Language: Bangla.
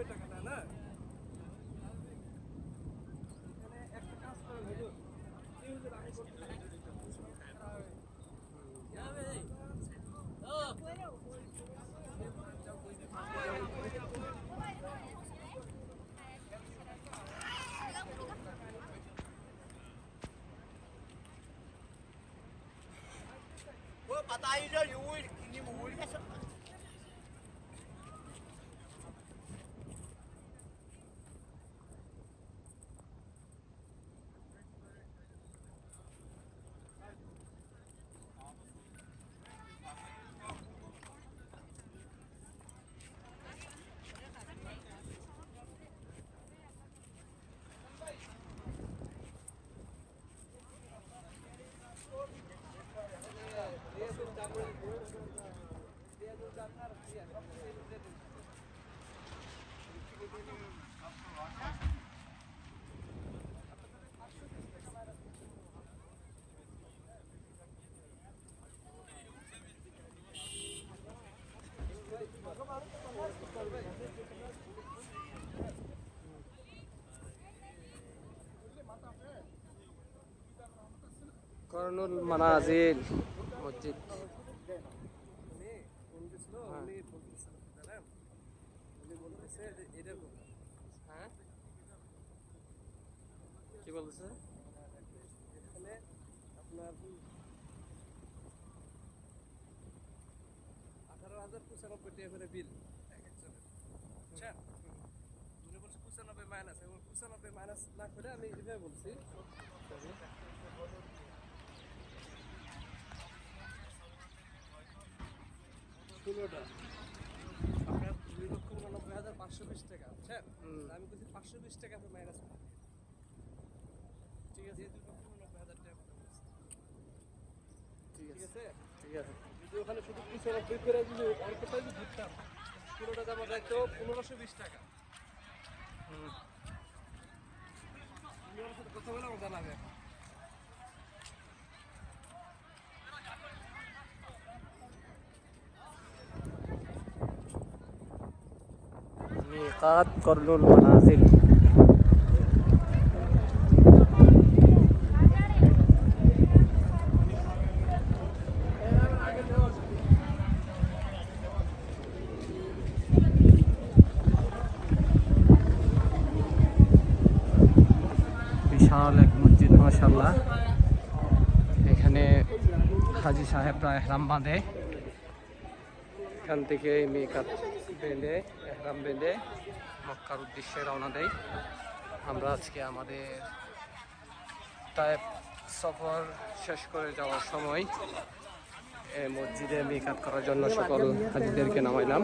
নব্বই টাকা না না এখানে একটা কাজ করেন হুজুর আমি Patayin na yung uwi. Hindi mo uwi ka sa... করণুল মানাজিল মসজিদ। ফোন দিছিল উনি কি জানেন? উনি বলতেছে যে কথা হ্যাঁ? কি বলতেছে? এখানে আপনার আঠারো হাজার পঁচানব্বই টাকা করে বিল এক একজনের। বুঝছেন উনি বলছে পঁচানব্বই মাইনাস এবং পঁচানব্বই মাইনাস না করে আমি এভাবে বলছি। ষোলোটা আপনার দুই লক্ষ উননব্বই হাজার পাঁচশো বিশ টাকা বুঝছেন? আমি বলছি পাঁচশো বিশ টাকা আপনি মাইনাস করেন ঠিক আছে দুই লক্ষ উননব্বই হাজার টাকা। ঠিক আছে। আছে? ঠিক আছে। যদি ওখানে শুধু পঁচানব্বই করে যদি অল্পটা যদি ঘুরতাম পুরোটা দাম যাইতো পনেরোশো বিশ টাকা। হুম। কথা বলে আমার জানাবে। মিকাত করনুল মানাজিল বিশাল এক মসজিদ মাসাল্লাহ এখানে হাজি সাহেবরা এহরাম বাঁধে। এখান থেকে মেকাত বেঁধে এহরাম বেঁধে মক্কার উদ্দেশ্যে রওনা দেয় আমরা আজকে আমাদের টাইপ সফর শেষ করে যাওয়ার সময় মসজিদে মেকাত করার জন্য সকল হাজিদেরকে নামাইলাম।